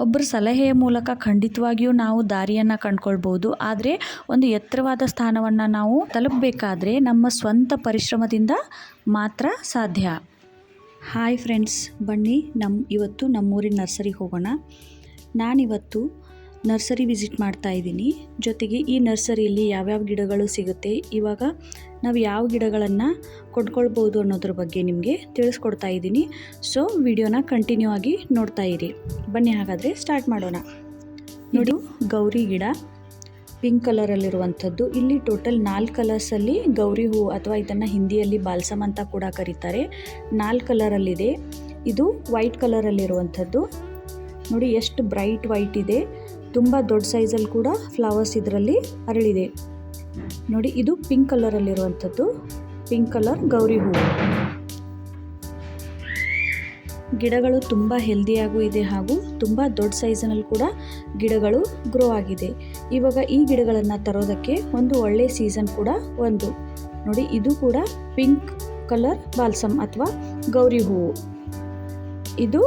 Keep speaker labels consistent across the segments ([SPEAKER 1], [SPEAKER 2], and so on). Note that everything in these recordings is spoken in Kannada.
[SPEAKER 1] ಒಬ್ಬರ ಸಲಹೆಯ ಮೂಲಕ ಖಂಡಿತವಾಗಿಯೂ ನಾವು ದಾರಿಯನ್ನು ಕಂಡುಕೊಳ್ಬೋದು. ಆದರೆ ಒಂದು ಎತ್ತರವಾದ ಸ್ಥಾನವನ್ನು ನಾವು ತಲುಪಬೇಕಾದ್ರೆ ನಮ್ಮ ಸ್ವಂತ ಪರಿಶ್ರಮದಿಂದ ಮಾತ್ರ ಸಾಧ್ಯ. ಹಾಯ್ ಫ್ರೆಂಡ್ಸ್, ಬನ್ನಿ ನಮ್ಮ ಇವತ್ತು ನಮ್ಮೂರಿನ ನರ್ಸರಿಗೆ ಹೋಗೋಣ. ನಾನಿವತ್ತು ನರ್ಸರಿ ವಿಸಿಟ್ ಮಾಡ್ತಾ ಇದ್ದೀನಿ. ಜೊತೆಗೆ ಈ ನರ್ಸರಿಯಲ್ಲಿ ಯಾವ್ಯಾವ ಗಿಡಗಳು ಸಿಗುತ್ತೆ, ಇವಾಗ ನಾವು ಯಾವ ಗಿಡಗಳನ್ನು ಕೊಂಡ್ಕೊಳ್ಬೋದು ಅನ್ನೋದ್ರ ಬಗ್ಗೆ ನಿಮಗೆ ತಿಳಿಸ್ಕೊಡ್ತಾ ಇದ್ದೀನಿ. ಸೊ ವಿಡಿಯೋನ ಕಂಟಿನ್ಯೂ ಆಗಿ ನೋಡ್ತಾ ಇರಿ. ಬನ್ನಿ ಹಾಗಾದರೆ ಸ್ಟಾರ್ಟ್ ಮಾಡೋಣ. ನೋಡಿ, ಗೌರಿ ಗಿಡ. ಪಿಂಕ್ ಕಲರಲ್ಲಿರುವಂಥದ್ದು ಇಲ್ಲಿ ಟೋಟಲ್ ನಾಲ್ಕು ಕಲರ್ಸಲ್ಲಿ ಗೌರಿ ಹೂ ಅಥವಾ ಇದನ್ನು ಹಿಂದಿಯಲ್ಲಿ ಬಾಲ್ಸಮ್ ಅಂತ ಕೂಡ ಕರೀತಾರೆ. ನಾಲ್ಕು ಕಲರಲ್ಲಿದೆ ಇದು ವೈಟ್ ಕಲರಲ್ಲಿರುವಂಥದ್ದು ನೋಡಿ, ಎಷ್ಟು ಬ್ರೈಟ್ ವೈಟ್ ಇದೆ. ತುಂಬ ದೊಡ್ಡ ಸೈಜಲ್ಲಿ ಕೂಡ ಫ್ಲವರ್ಸ್ ಇದರಲ್ಲಿ ಅರಳಿದೆ. ನೋಡಿ, ಇದು ಪಿಂಕ್ ಕಲರಲ್ಲಿರುವಂಥದ್ದು. ಪಿಂಕ್ ಕಲರ್ ಗೌರಿ ಹೂವು. ಗಿಡಗಳು ತುಂಬ ಹೆಲ್ದಿಯಾಗೂ ಇದೆ ಹಾಗೂ ತುಂಬ ದೊಡ್ಡ ಸೈಜಿನಲ್ಲಿ ಕೂಡ ಗಿಡಗಳು ಗ್ರೋ ಆಗಿದೆ. ಇವಾಗ ಈ ಗಿಡಗಳನ್ನು ತರೋದಕ್ಕೆ ಒಂದು ಒಳ್ಳೆ ಸೀಸನ್ ಕೂಡ ಒಂದು. ನೋಡಿ, ಇದು ಕೂಡ ಪಿಂಕ್ ಕಲರ್ ಬಾಲ್ಸಮ್ ಅಥವಾ ಗೌರಿ ಹೂವು. ಇದು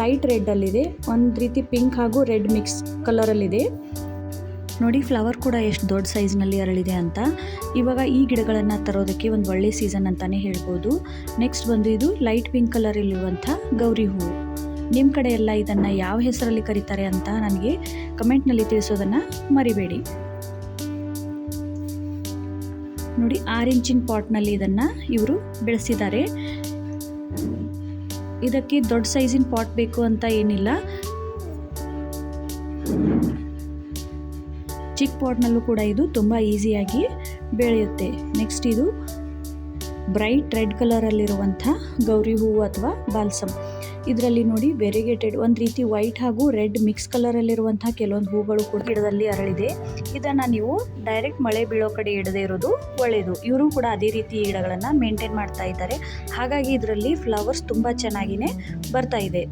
[SPEAKER 1] ಲೈಟ್ ರೆಡ್ ಅಲ್ಲಿದೆ. ಒಂದು ರೀತಿ ಪಿಂಕ್ ಹಾಗೂ ರೆಡ್ ಮಿಕ್ಸ್ ಕಲರ್ ಅಲ್ಲಿ ಇದೆ ನೋಡಿ ಫ್ಲವರ್ ಕೂಡ ಎಷ್ಟು ದೊಡ್ಡ ಸೈಜ್ನಲ್ಲಿ ಅರಳಿದೆ ಅಂತ. ಇವಾಗ ಈ ಗಿಡಗಳನ್ನು ತರೋದಕ್ಕೆ ಒಂದು ಒಳ್ಳೆ ಸೀಸನ್ ಅಂತಲೇ ಹೇಳ್ಬೋದು. ನೆಕ್ಸ್ಟ್ ಬಂದು ಇದು ಲೈಟ್ ಪಿಂಕ್ ಕಲರಲ್ಲಿರುವಂಥ ಗೌರಿ ಹೂವು. ನಿಮ್ಮ ಕಡೆ ಎಲ್ಲ ಇದನ್ನು ಯಾವ ಹೆಸರಲ್ಲಿ ಕರೀತಾರೆ ಅಂತ ನನಗೆ ಕಮೆಂಟ್ನಲ್ಲಿ ತಿಳಿಸೋದನ್ನು ಮರಿಬೇಡಿ. ನೋಡಿ, ಆರು ಇಂಚಿನ ಪಾಟ್ನಲ್ಲಿ ಇದನ್ನು ಇವರು ಬೆಳೆಸಿದ್ದಾರೆ. ಇದಕ್ಕೆ ದೊಡ್ಡ ಸೈಜಿನ ಪಾಟ್ ಬೇಕು ಅಂತ ಏನಿಲ್ಲ. ಚಿಕ್ಕ ಪಾಟ್ನಲ್ಲೂ ಕೂಡ ಇದು ತುಂಬ ಈಸಿಯಾಗಿ ಬೆಳೆಯುತ್ತೆ. ನೆಕ್ಸ್ಟ್ ಇದು ಬ್ರೈಟ್ ರೆಡ್ ಕಲರಲ್ಲಿರುವಂಥ ಗೌರಿ ಹೂವು ಅಥವಾ ಬಾಲ್ಸಮ್. ಇದರಲ್ಲಿ ನೋಡಿ ವೆರಿಗೇಟೆಡ್ ಒಂದು ರೀತಿ ವೈಟ್ ಹಾಗೂ ರೆಡ್ ಮಿಕ್ಸ್ ಕಲರಲ್ಲಿರುವಂಥ ಕೆಲವೊಂದು ಹೂಗಳು ಕೂಡ ಗಿಡದಲ್ಲಿ ಅರಳಿದೆ. ಇದನ್ನು ನೀವು ಡೈರೆಕ್ಟ್ ಮಳೆ ಬೀಳೋ ಕಡೆ ಇಡದೇ ಇರೋದು ಒಳ್ಳೆಯದು ಇವರು ಕೂಡ ಅದೇ ರೀತಿ ಗಿಡಗಳನ್ನು ಮೇಂಟೈನ್ ಮಾಡ್ತಾ ಇದ್ದಾರೆ. ಹಾಗಾಗಿ ಇದರಲ್ಲಿ ಫ್ಲವರ್ಸ್ ತುಂಬ ಚೆನ್ನಾಗಿಯೇ ಬರ್ತಾ ಇದೆ.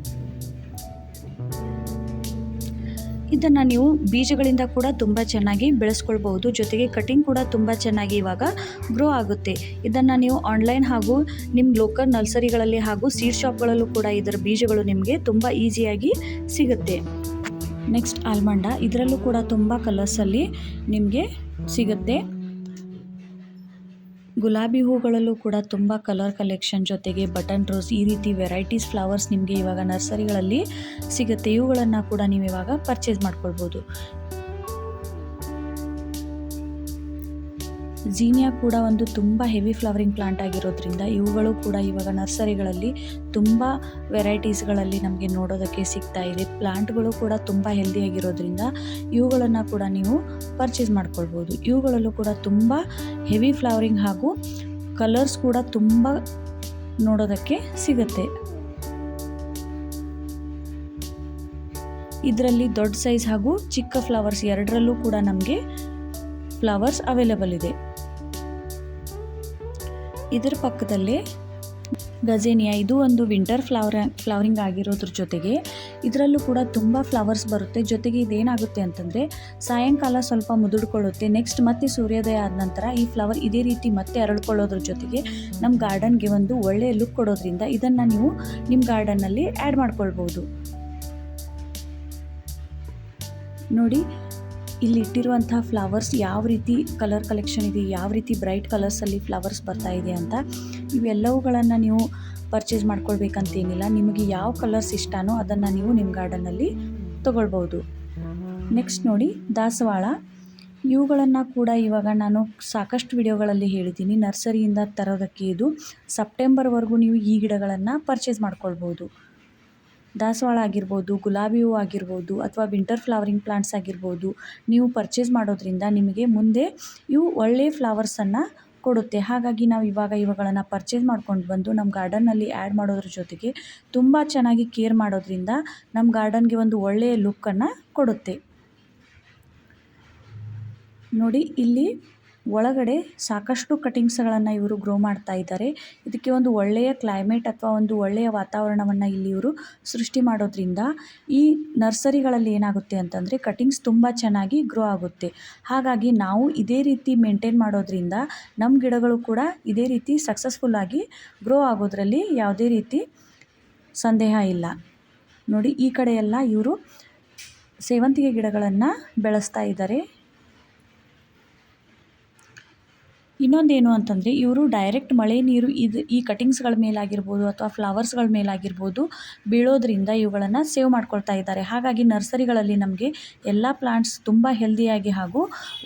[SPEAKER 1] ಇದನ್ನು ನೀವು ಬೀಜಗಳಿಂದ ಕೂಡ ತುಂಬ ಚೆನ್ನಾಗಿ ಬೆಳೆಸ್ಕೊಳ್ಬಹುದು. ಜೊತೆಗೆ ಕಟಿಂಗ್ ಕೂಡ ತುಂಬ ಚೆನ್ನಾಗಿ ಇವಾಗ ಗ್ರೋ ಆಗುತ್ತೆ. ಇದನ್ನು ನೀವು ಆನ್ಲೈನ್ ಹಾಗೂ ನಿಮ್ಮ ಲೋಕಲ್ ನರ್ಸರಿಗಳಲ್ಲಿ ಹಾಗೂ ಸೀಡ್ ಶಾಪ್ಗಳಲ್ಲೂ ಕೂಡ ಇದರ ಬೀಜಗಳು ನಿಮಗೆ ತುಂಬ ಈಸಿಯಾಗಿ ಸಿಗುತ್ತೆ. ನೆಕ್ಸ್ಟ್ ಆಲ್ಮಂಡ ಇದರಲ್ಲೂ ಕೂಡ ತುಂಬ ಕಲರ್ಸಲ್ಲಿ ನಿಮಗೆ ಸಿಗುತ್ತೆ. ಗುಲಾಬಿ ಹೂಗಳಲ್ಲೂ ಕೂಡ ತುಂಬ ಕಲರ್ ಕಲೆಕ್ಷನ್ ಜೊತೆಗೆ ಬಟನ್ ರೋಸ್ ಈ ರೀತಿ ವೆರೈಟೀಸ್ ಫ್ಲವರ್ಸ್ ನಿಮಗೆ ಇವಾಗ ನರ್ಸರಿಗಳಲ್ಲಿ ಸಿಗುತ್ತೆ. ಇವುಗಳನ್ನು ಕೂಡ ನೀವು ಇವಾಗ ಪರ್ಚೇಸ್ ಮಾಡ್ಕೊಳ್ಬೋದು. ಜೀನಿಯಾ ಕೂಡ ಒಂದು ತುಂಬ ಹೆವಿ ಫ್ಲವರಿಂಗ್ ಪ್ಲಾಂಟ್ ಆಗಿರೋದ್ರಿಂದ ಇವುಗಳು ಕೂಡ ಇವಾಗ ನರ್ಸರಿಗಳಲ್ಲಿ ತುಂಬ ವೆರೈಟೀಸ್ಗಳಲ್ಲಿ ನಮಗೆ ನೋಡೋದಕ್ಕೆ ಸಿಗ್ತಾ ಇದೆ. ಪ್ಲಾಂಟ್ಗಳು ಕೂಡ ತುಂಬ ಹೆಲ್ದಿಯಾಗಿರೋದ್ರಿಂದ ಇವುಗಳನ್ನು ಕೂಡ ನೀವು ಪರ್ಚೇಸ್ ಮಾಡ್ಕೊಳ್ಬೋದು. ಇವುಗಳಲ್ಲೂ ಕೂಡ ತುಂಬ ಹೆವಿ ಫ್ಲವರಿಂಗ್ ಹಾಗೂ ಕಲರ್ಸ್ ಕೂಡ ತುಂಬ ನೋಡೋದಕ್ಕೆ ಸಿಗುತ್ತೆ. ಇದರಲ್ಲಿ ದೊಡ್ಡ ಸೈಜ್ ಹಾಗೂ ಚಿಕ್ಕ ಫ್ಲವರ್ಸ್ ಎರಡರಲ್ಲೂ ಕೂಡ ನಮಗೆ ಫ್ಲವರ್ಸ್ ಅವೈಲೇಬಲ್ ಇದೆ. ಇದರ ಪಕ್ಕದಲ್ಲೇ ಗಜೇನಿಯಾ ಇದು ಒಂದು ವಿಂಟರ್ ಫ್ಲವರ್ ಫ್ಲವರಿಂಗ್ ಆಗಿರೋದ್ರ ಜೊತೆಗೆ ಇದರಲ್ಲೂ ಕೂಡ ತುಂಬ ಫ್ಲವರ್ಸ್ ಬರುತ್ತೆ. ಜೊತೆಗೆ ಇದೇನಾಗುತ್ತೆ ಅಂತಂದರೆ ಸಾಯಂಕಾಲ ಸ್ವಲ್ಪ ಮುದುಡ್ಕೊಳ್ಳುತ್ತೆ. ನೆಕ್ಸ್ಟ್ ಮತ್ತೆ ಸೂರ್ಯೋದಯ ಆದ ನಂತರ ಈ ಫ್ಲವರ್ ಇದೇ ರೀತಿ ಮತ್ತೆ ಅರಳ್ಕೊಳ್ಳೋದ್ರ ಜೊತೆಗೆ ನಮ್ಮ ಗಾರ್ಡನ್ಗೆ ಒಂದು ಒಳ್ಳೆಯ ಲುಕ್ ಕೊಡೋದ್ರಿಂದ ಇದನ್ನು ನೀವು ನಿಮ್ಮ ಗಾರ್ಡನ್ನಲ್ಲಿ ಆ್ಯಡ್ ಮಾಡ್ಕೊಳ್ಬೋದು. ನೋಡಿ ಇಲ್ಲಿ ಇಟ್ಟಿರುವಂತಹ ಫ್ಲವರ್ಸ್ ಯಾವ ರೀತಿ ಕಲರ್ ಕಲೆಕ್ಷನ್ ಇದೆ, ಯಾವ ರೀತಿ ಬ್ರೈಟ್ ಕಲರ್ಸಲ್ಲಿ ಫ್ಲವರ್ಸ್ ಬರ್ತಾ ಇದೆ ಅಂತ ಇವೆಲ್ಲವುಗಳನ್ನು ನೀವು ಪರ್ಚೇಸ್ ಮಾಡ್ಕೊಳ್ಬೇಕಂತೇನಿಲ್ಲ. ನಿಮಗೆ ಯಾವ ಕಲರ್ಸ್ ಇಷ್ಟನೋ ಅದನ್ನು ನೀವು ನಿಮ್ಮ ಗಾರ್ಡನ್ನಲ್ಲಿ ತೊಗೊಳ್ಬೋದು. ನೆಕ್ಸ್ಟ್ ನೋಡಿ ದಾಸವಾಳ. ಇವುಗಳನ್ನು ಕೂಡ ಇವಾಗ ನಾನು ಸಾಕಷ್ಟು ವಿಡಿಯೋಗಳಲ್ಲಿ ಹೇಳಿದ್ದೀನಿ. ನರ್ಸರಿಯಿಂದ ತರೋದಕ್ಕೆ ಇದು ಸೆಪ್ಟೆಂಬರ್ವರೆಗೂ ನೀವು ಈ ಗಿಡಗಳನ್ನು ಪರ್ಚೇಸ್ ಮಾಡ್ಕೊಳ್ಬೋದು. ದಾಸವಾಳ ಆಗಿರ್ಬೋದು, ಗುಲಾಬಿ ಹೂ ಆಗಿರ್ಬೋದು ಅಥವಾ ವಿಂಟರ್ ಫ್ಲವರಿಂಗ್ ಪ್ಲಾಂಟ್ಸ್ ಆಗಿರ್ಬೋದು ನೀವು ಪರ್ಚೇಸ್ ಮಾಡೋದ್ರಿಂದ ನಿಮಗೆ ಮುಂದೆ ಇವು ಒಳ್ಳೆಯ ಫ್ಲವರ್ಸನ್ನು ಕೊಡುತ್ತೆ. ಹಾಗಾಗಿ ನಾವು ಇವಾಗ ಇವುಗಳನ್ನು ಪರ್ಚೇಸ್ ಮಾಡ್ಕೊಂಡು ಬಂದು ನಮ್ಮ ಗಾರ್ಡನ್ನಲ್ಲಿ ಆ್ಯಡ್ ಮಾಡೋದ್ರ ಜೊತೆಗೆ ತುಂಬ ಚೆನ್ನಾಗಿ ಕೇರ್ ಮಾಡೋದ್ರಿಂದ ನಮ್ಮ ಗಾರ್ಡನ್ಗೆ ಒಂದು ಒಳ್ಳೆಯ ಲುಕ್ಕನ್ನು ಕೊಡುತ್ತೆ. ನೋಡಿ, ಇಲ್ಲಿ ಒಳಗಡೆ ಸಾಕಷ್ಟು ಕಟಿಂಗ್ಸ್ಗಳನ್ನು ಇವರು ಗ್ರೋ ಮಾಡ್ತಾ ಇದ್ದಾರೆ. ಇದಕ್ಕೆ ಒಂದು ಒಳ್ಳೆಯ ಕ್ಲೈಮೇಟ್ ಅಥವಾ ಒಂದು ಒಳ್ಳೆಯ ವಾತಾವರಣವನ್ನು ಇಲ್ಲಿ ಇವರು ಸೃಷ್ಟಿ ಮಾಡೋದ್ರಿಂದ ಈ ನರ್ಸರಿಗಳಲ್ಲಿ ಏನಾಗುತ್ತೆ ಅಂತಂದರೆ ಕಟಿಂಗ್ಸ್ ತುಂಬ ಚೆನ್ನಾಗಿ ಗ್ರೋ ಆಗುತ್ತೆ. ಹಾಗಾಗಿ ನಾವು ಇದೇ ರೀತಿ ಮೇಂಟೈನ್ ಮಾಡೋದ್ರಿಂದ ನಮ್ಮ ಗಿಡಗಳು ಕೂಡ ಇದೇ ರೀತಿ ಸಕ್ಸಸ್ಫುಲ್ಲಾಗಿ ಗ್ರೋ ಆಗೋದ್ರಲ್ಲಿ ಯಾವುದೇ ರೀತಿ ಸಂದೇಹ ಇಲ್ಲ. ನೋಡಿ, ಈ ಕಡೆಯೆಲ್ಲ ಇವರು ಸೇವಂತಿಗೆ ಗಿಡಗಳನ್ನು ಬೆಳೆಸ್ತಾ ಇದ್ದಾರೆ. ಇನ್ನೊಂದೇನು ಅಂತಂದರೆ, ಇವರು ಡೈರೆಕ್ಟ್ ಮಳೆ ನೀರು ಇದು ಈ ಕಟಿಂಗ್ಸ್ಗಳ ಮೇಲಾಗಿರ್ಬೋದು ಅಥವಾ ಫ್ಲವರ್ಸ್ಗಳ ಮೇಲಾಗಿರ್ಬೋದು ಬೀಳೋದ್ರಿಂದ ಇವುಗಳನ್ನು ಸೇವ್ ಮಾಡ್ಕೊಳ್ತಾ ಇದ್ದಾರೆ. ಹಾಗಾಗಿ ನರ್ಸರಿಗಳಲ್ಲಿ ನಮಗೆ ಎಲ್ಲ ಪ್ಲಾಂಟ್ಸ್ ತುಂಬ ಹೆಲ್ದಿಯಾಗಿ ಹಾಗೂ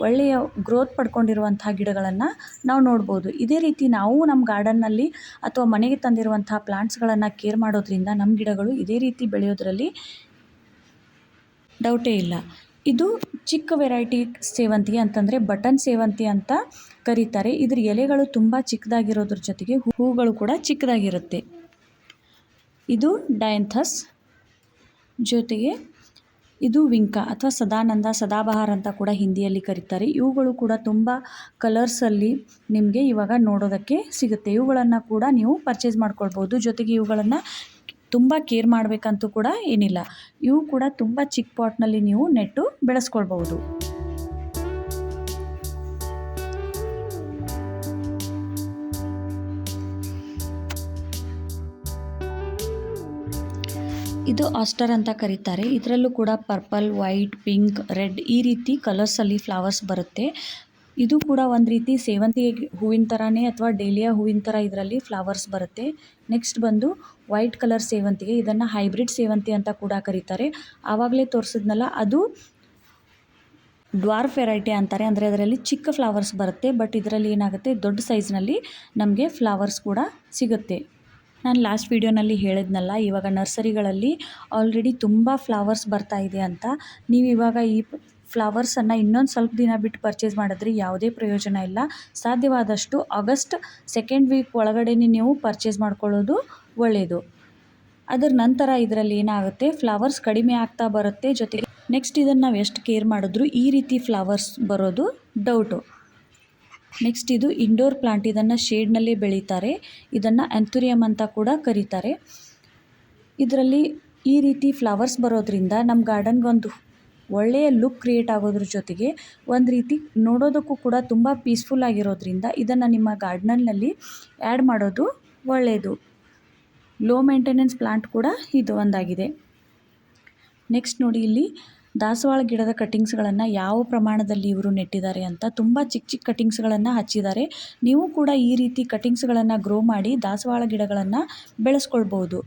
[SPEAKER 1] ಒಳ್ಳೆಯ ಗ್ರೋತ್ ಪಡ್ಕೊಂಡಿರುವಂಥ ಗಿಡಗಳನ್ನು ನಾವು ನೋಡ್ಬೋದು. ಇದೇ ರೀತಿ ನಾವು ನಮ್ಮ ಗಾರ್ಡನ್ನಲ್ಲಿ ಅಥವಾ ಮನೆಗೆ ತಂದಿರುವಂಥ ಪ್ಲಾಂಟ್ಸ್ಗಳನ್ನು ಕೇರ್ ಮಾಡೋದ್ರಿಂದ ನಮ್ಮ ಗಿಡಗಳು ಇದೇ ರೀತಿ ಬೆಳೆಯೋದ್ರಲ್ಲಿ ಡೌಟೇ ಇಲ್ಲ. ಇದು ಚಿಕ್ಕ ವೆರೈಟಿ ಸೇವಂತಿಗೆ ಅಂತಂದರೆ ಬಟನ್ ಸೇವಂತಿ ಅಂತ ಕರೀತಾರೆ. ಇದರ ಎಲೆಗಳು ತುಂಬ ಚಿಕ್ಕದಾಗಿರೋದ್ರ ಜೊತೆಗೆ ಹೂಗಳು ಕೂಡ ಚಿಕ್ಕದಾಗಿರುತ್ತೆ. ಇದು ಡಯಂಥಸ್ ಜೊತೆಗೆ ಇದು ವಿಂಕ ಅಥವಾ ಸದಾನಂದ, ಸದಾಬಹಾರ್ ಅಂತ ಕೂಡ ಹಿಂದಿಯಲ್ಲಿ ಕರೀತಾರೆ. ಇವುಗಳು ಕೂಡ ತುಂಬ ಕಲರ್ಸಲ್ಲಿ ನಿಮಗೆ ಇವಾಗ ನೋಡೋದಕ್ಕೆ ಸಿಗುತ್ತೆ. ಇವುಗಳನ್ನು ಕೂಡ ನೀವು ಪರ್ಚೇಸ್ ಮಾಡ್ಕೊಳ್ಬೋದು ಜೊತೆಗೆ ಇವುಗಳನ್ನು ತುಂಬ ಕೇರ್ ಮಾಡಬೇಕಂತೂ ಕೂಡ ಏನಿಲ್ಲ. ಇವು ಕೂಡ ತುಂಬ ಚಿಕ್ಕ ಪಾಟ್ನಲ್ಲಿ ನೀವು ನೆಟ್ಟು ಬೆಳೆಸ್ಕೊಳ್ಬಹುದು. ಇದು ಆಸ್ಟರ್ ಅಂತ ಕರೀತಾರೆ. ಇದರಲ್ಲೂ ಕೂಡ ಪರ್ಪಲ್, ವೈಟ್, ಪಿಂಕ್, ರೆಡ್ ಈ ರೀತಿ ಕಲರ್ಸಲ್ಲಿ ಫ್ಲವರ್ಸ್ ಬರುತ್ತೆ. ಇದು ಕೂಡ ಒಂದು ರೀತಿ ಸೇವಂತಿಗೆ ಹೂವಿನ ಥರನೇ ಅಥವಾ ಡೇಲಿಯಾ ಹೂವಿನ ಥರ ಇದರಲ್ಲಿ ಫ್ಲವರ್ಸ್ ಬರುತ್ತೆ. ನೆಕ್ಸ್ಟ್ ಬಂದು ವೈಟ್ ಕಲರ್ ಸೇವಂತಿಗೆ, ಇದನ್ನು ಹೈಬ್ರಿಡ್ ಸೇವಂತಿ ಅಂತ ಕೂಡ ಕರೀತಾರೆ. ಆವಾಗಲೇ ತೋರಿಸಿದ್ನಲ್ಲ, ಅದು ಡ್ವಾರ್ಫ್ ವೆರೈಟಿ ಅಂತಾರೆ. ಅಂದರೆ ಅದರಲ್ಲಿ ಚಿಕ್ಕ ಫ್ಲವರ್ಸ್ ಬರುತ್ತೆ ಬಟ್ ಇದರಲ್ಲಿ ಏನಾಗುತ್ತೆ, ದೊಡ್ಡ ಸೈಜ್ನಲ್ಲಿ ನಮಗೆ ಫ್ಲವರ್ಸ್ ಕೂಡ ಸಿಗುತ್ತೆ. ನಾನು ಲಾಸ್ಟ್ ವೀಡಿಯೋನಲ್ಲಿ ಹೇಳಿದ್ನಲ್ಲ, ಇವಾಗ ನರ್ಸರಿಗಳಲ್ಲಿ ಆಲ್ರೆಡಿ ತುಂಬ ಫ್ಲವರ್ಸ್ ಬರ್ತಾ ಇದೆ ಅಂತ. ನೀವು ಇವಾಗ ಈ ಫ್ಲವರ್ಸನ್ನು ಇನ್ನೊಂದು ಸ್ವಲ್ಪ ದಿನ ಬಿಟ್ಟು ಪರ್ಚೇಸ್ ಮಾಡಿದ್ರೆ ಯಾವುದೇ ಪ್ರಯೋಜನ ಇಲ್ಲ. ಸಾಧ್ಯವಾದಷ್ಟು ಆಗಸ್ಟ್ ಸೆಕೆಂಡ್ ವೀಕ್ ಒಳಗಡೆನೇ ನೀವು ಪರ್ಚೇಸ್ ಮಾಡ್ಕೊಳ್ಳೋದು ಒಳ್ಳೆಯದು ಅದರ ನಂತರ ಇದರಲ್ಲಿ ಏನಾಗುತ್ತೆ? ಫ್ಲವರ್ಸ್ ಕಡಿಮೆ ಆಗ್ತಾ ಬರುತ್ತೆ. ಜೊತೆಗೆ ನೆಕ್ಸ್ಟ್ ಇದನ್ನು ನಾವು ಎಷ್ಟು ಕೇರ್ ಮಾಡಿದ್ರು ಈ ರೀತಿ ಫ್ಲವರ್ಸ್ ಬರೋದು ಡೌಟು. ನೆಕ್ಸ್ಟ್ ಇದು ಇಂಡೋರ್ ಪ್ಲಾಂಟ್ ಇದನ್ನು ಶೇಡ್ನಲ್ಲೇ ಬೆಳೀತಾರೆ. ಇದನ್ನು ಆ್ಯಂಥುರಿಯಮ್ ಅಂತ ಕೂಡ ಕರೀತಾರೆ. ಇದರಲ್ಲಿ ಈ ರೀತಿ ಫ್ಲವರ್ಸ್ ಬರೋದ್ರಿಂದ ನಮ್ಮ ಗಾರ್ಡನ್ಗೊಂದು ಒಳ್ಳೆಯ ಲುಕ್ ಕ್ರಿಯೇಟ್ ಆಗೋದ್ರ ಜೊತೆಗೆ ಒಂದು ರೀತಿ ನೋಡೋದಕ್ಕೂ ಕೂಡ ತುಂಬ ಪೀಸ್ಫುಲ್ ಆಗಿರೋದ್ರಿಂದ ಇದನ್ನು ನಿಮ್ಮ ಗಾರ್ಡ್ನಲ್ಲಿ ಆ್ಯಡ್ ಮಾಡೋದು ಒಳ್ಳೆಯದು ಲೋ ಮೇಂಟೆನೆನ್ಸ್ ಪ್ಲಾಂಟ್ ಕೂಡ ಇದು ಒಂದಾಗಿದೆ. ನೆಕ್ಸ್ಟ್ ನೋಡಿ ಇಲ್ಲಿ ದಾಸವಾಳ ಗಿಡದ ಕಟ್ಟಿಂಗ್ಸ್ಗಳನ್ನು ಯಾವ ಪ್ರಮಾಣದಲ್ಲಿ ಇವರು ನೆಟ್ಟಿದ್ದಾರೆ ಅಂತ ತುಂಬ ಚಿಕ್ಕ ಚಿಕ್ಕ ಕಟ್ಟಿಂಗ್ಸ್ಗಳನ್ನು ಹಚ್ಚಿದ್ದಾರೆ. ನೀವು ಕೂಡ ಈ ರೀತಿ ಕಟ್ಟಿಂಗ್ಸ್ಗಳನ್ನು ಗ್ರೋ ಮಾಡಿ ದಾಸವಾಳ ಗಿಡಗಳನ್ನು ಬೆಳೆಸ್ಕೊಳ್ಬೋದು.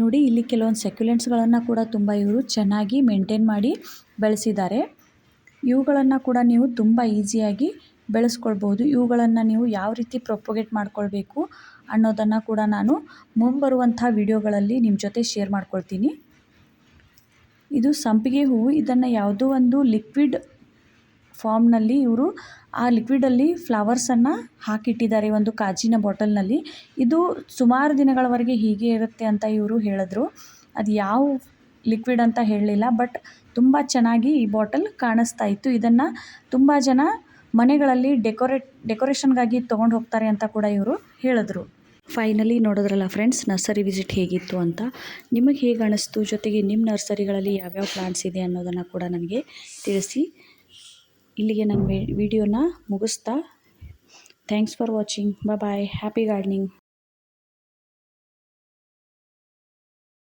[SPEAKER 1] ನೋಡಿ, ಇಲ್ಲಿ ಕೆಲವೊಂದು ಸೆಕ್ಯುಲೆಂಟ್ಸ್ಗಳನ್ನು ಕೂಡ ತುಂಬ ಇವರು ಚೆನ್ನಾಗಿ ಮೇಂಟೈನ್ ಮಾಡಿ ಬೆಳೆಸಿದ್ದಾರೆ. ಇವುಗಳನ್ನು ಕೂಡ ನೀವು ತುಂಬ ಈಸಿಯಾಗಿ ಬೆಳೆಸ್ಕೊಳ್ಬೋದು ಇವುಗಳನ್ನು ನೀವು ಯಾವ ರೀತಿ ಪ್ರೊಪೊಗೇಟ್ ಮಾಡ್ಕೊಳ್ಬೇಕು ಅನ್ನೋದನ್ನು ಕೂಡ ನಾನು ಮುಂಬರುವಂಥ ವಿಡಿಯೋಗಳಲ್ಲಿ ನಿಮ್ಮ ಜೊತೆ ಶೇರ್ ಮಾಡ್ಕೊಳ್ತೀನಿ. ಇದು ಸಂಪಿಗೆ ಹೂವು. ಇದನ್ನು ಯಾವುದೋ ಒಂದು ಲಿಕ್ವಿಡ್ ಫಾರ್ಮ್ನಲ್ಲಿ ಇವರು ಆ ಲಿಕ್ವಿಡಲ್ಲಿ ಫ್ಲವರ್ಸನ್ನು ಹಾಕಿಟ್ಟಿದ್ದಾರೆ ಒಂದು ಕಾಜಿನ ಬಾಟಲ್ನಲ್ಲಿ. ಇದು ಸುಮಾರು ದಿನಗಳವರೆಗೆ ಹೀಗೆ ಇರುತ್ತೆ ಅಂತ ಇವರು ಹೇಳಿದ್ರು. ಅದು ಯಾವ ಲಿಕ್ವಿಡ್ ಅಂತ ಹೇಳಲಿಲ್ಲ, ಬಟ್ ತುಂಬ ಚೆನ್ನಾಗಿ ಈ ಬಾಟಲ್ ಕಾಣಿಸ್ತಾ ಇತ್ತು. ಇದನ್ನು ತುಂಬ ಜನ ಮನೆಗಳಲ್ಲಿ ಡೆಕೋರೇಟ್ ಡೆಕೋರೇಷನ್ಗಾಗಿ ತೊಗೊಂಡು ಹೋಗ್ತಾರೆ ಅಂತ ಕೂಡ ಇವರು ಹೇಳಿದ್ರು. ಫೈನಲಿ ನೋಡಿದ್ರಲ್ಲ ಫ್ರೆಂಡ್ಸ್, ನರ್ಸರಿ ವಿಸಿಟ್ ಹೇಗಿತ್ತು ಅಂತ. ನಿಮಗೆ ಹೇಗೆ ಅನಿಸ್ತು? ಜೊತೆಗೆ ನಿಮ್ಮ ನರ್ಸರಿಗಳಲ್ಲಿ ಯಾವ್ಯಾವ ಪ್ಲಾಂಟ್ಸ್ ಇದೆ ಅನ್ನೋದನ್ನು ಕೂಡ ನನಗೆ ತಿಳಿಸಿ. ಇಲ್ಲಿಗೆ ನನ್ನ ವಿಡಿಯೋನ ಮುಗಿಸ್ತಾ thanks for watching bye happy gardening